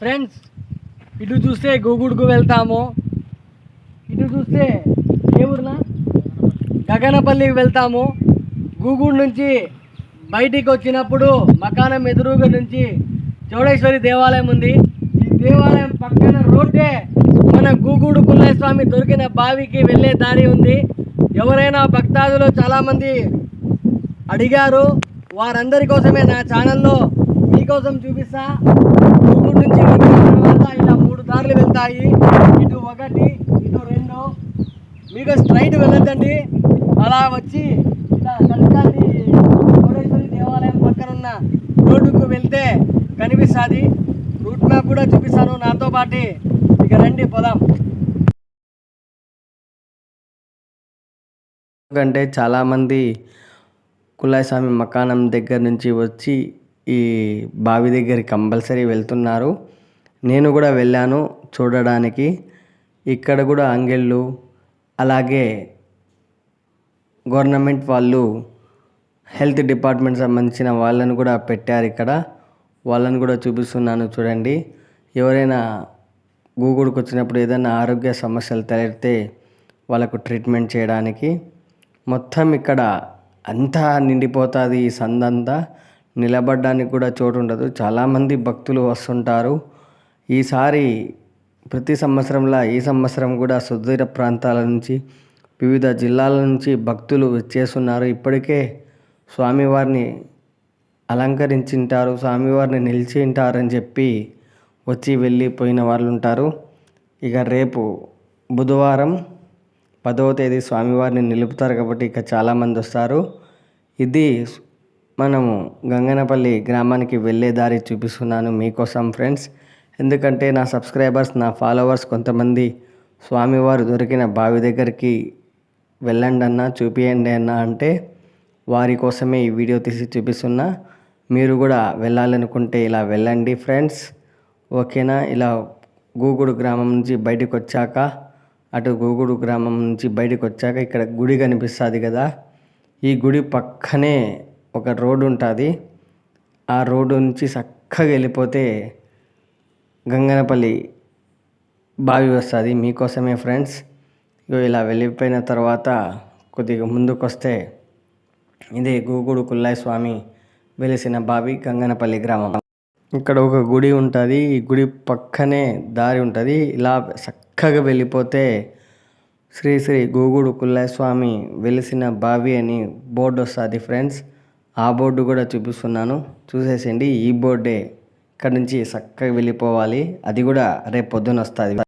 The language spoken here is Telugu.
ఫ్రెండ్స్ ఇటు చూస్తే గూగుడుకు వెళ్తాము. ఇటు చూస్తే ఏ ఊరినా గగనపల్లికి వెళ్తాము. గూగుడు నుంచి బయటికి వచ్చినప్పుడు మకానం ఎదురుగా నుంచి చౌడేశ్వరి దేవాలయం ఉంది. ఈ దేవాలయం పక్కన రోడ్డే మన గూగుడు పుల్లస్వామి దొరికిన బావికి వెళ్ళే దారి ఉంది. ఎవరైనా భక్తాదులు చాలామంది అడిగారు. వారందరి కోసమే నా ఛానల్లో మీకోసం చూపిస్తా. మూడు నుంచి తర్వాత ఇలా మూడు దారులు వెళ్తాయి. ఇటు ఒకటి ఇటు రెండు. మీకు స్ట్రైట్ వెళ్ళొద్దండి. అలా వచ్చి ఇలా కనకాండి దేవాలయం పక్కన ఉన్న రోడ్డుకు వెళ్తే కనిపిస్తుంది. రూట్ మ్యాప్ కూడా చూపిస్తాను నాతో పాటు. ఇక రండి పొలం ఎందుకంటే చాలామంది కులాయస్వామి మకానం దగ్గర నుంచి వచ్చి ఈ బావి దగ్గరికి కంపల్సరీ వెళ్తున్నారు. నేను కూడా వెళ్ళాను చూడడానికి. ఇక్కడ కూడా అంగెళ్ళు అలాగే గవర్నమెంట్ వాళ్ళు హెల్త్ డిపార్ట్మెంట్ సంబంధించిన వాళ్ళని కూడా పెట్టారు ఇక్కడ. వాళ్ళని కూడా చూపిస్తున్నాను చూడండి. ఎవరైనా గూగుడుకు వచ్చినప్పుడు ఏదైనా ఆరోగ్య సమస్యలు తలెడితే వాళ్ళకు ట్రీట్మెంట్ చేయడానికి. మొత్తం ఇక్కడ అంతా నిండిపోతుంది ఈ సందంతా. నిలబడడానికి కూడా చోటు ఉండదు చాలామంది భక్తులు వస్తుంటారు. ఈసారి ప్రతి సంవత్సరంలా ఈ సంవత్సరం కూడా సుదూర ప్రాంతాల నుంచి వివిధ జిల్లాల నుంచి భక్తులు వచ్చేస్తున్నారు ఇప్పటికే స్వామివారిని అలంకరించింటారు స్వామివారిని నిలిచి ఉంటారని చెప్పి వచ్చి వెళ్ళిపోయిన వాళ్ళు ఉంటారు ఇక రేపు బుధవారం పదవ తేదీ స్వామివారిని నిలుపుతారు కాబట్టి ఇక చాలామంది వస్తారు. ఇది మనము గంగనపల్లి గ్రామానికి వెళ్ళే దారి చూపిస్తున్నాను మీకోసం ఫ్రెండ్స్. ఎందుకంటే నా సబ్స్క్రైబర్స్ నా ఫాలోవర్స్ కొంతమంది స్వామివారు దొరికిన బావి దగ్గరికి వెళ్ళండి అన్న చూపియండి అన్న అంటే వారి కోసమే ఈ వీడియో తీసి చూపిస్తున్నా. మీరు కూడా వెళ్ళాలనుకుంటే ఇలా వెళ్ళండి ఫ్రెండ్స్. ఓకేనా? ఇలా గూగుడు గ్రామం నుంచి బయటకు వచ్చాక అటు గూగుడు గ్రామం నుంచి బయటకు వచ్చాక ఇక్కడ గుడి కనిపిస్తుంది కదా. ఈ గుడి పక్కనే ఒక రోడ్డు ఉంటుంది. ఆ రోడ్డు నుంచి చక్కగా వెళ్ళిపోతే గంగనపల్లి బావి వస్తుంది. మీకోసమే ఫ్రెండ్స్. ఇగో ఇలా వెళ్ళిపోయిన తర్వాత కొద్దిగా ముందుకు వస్తే ఇదే గూగుడు కుల్లాయి స్వామి వెలిసిన బావి గంగనపల్లి గ్రామం. ఇక్కడ ఒక గుడి ఉంటుంది. ఈ గుడి పక్కనే దారి ఉంటుంది. ఇలా చక్కగా వెళ్ళిపోతే శ్రీ శ్రీ గూగుడు కుల్లాయి స్వామి వెలిసిన బావి అని బోర్డు వస్తుంది ఫ్రెండ్స్. ఆ బోర్డు కూడా చూపిస్తున్నాను. చూసేసేయండి ఈ బోర్డే. ఇక్కడ నుంచి చక్కగా వెళ్ళిపోవాలి. అది కూడా రేపు పొద్దున వస్తుంది.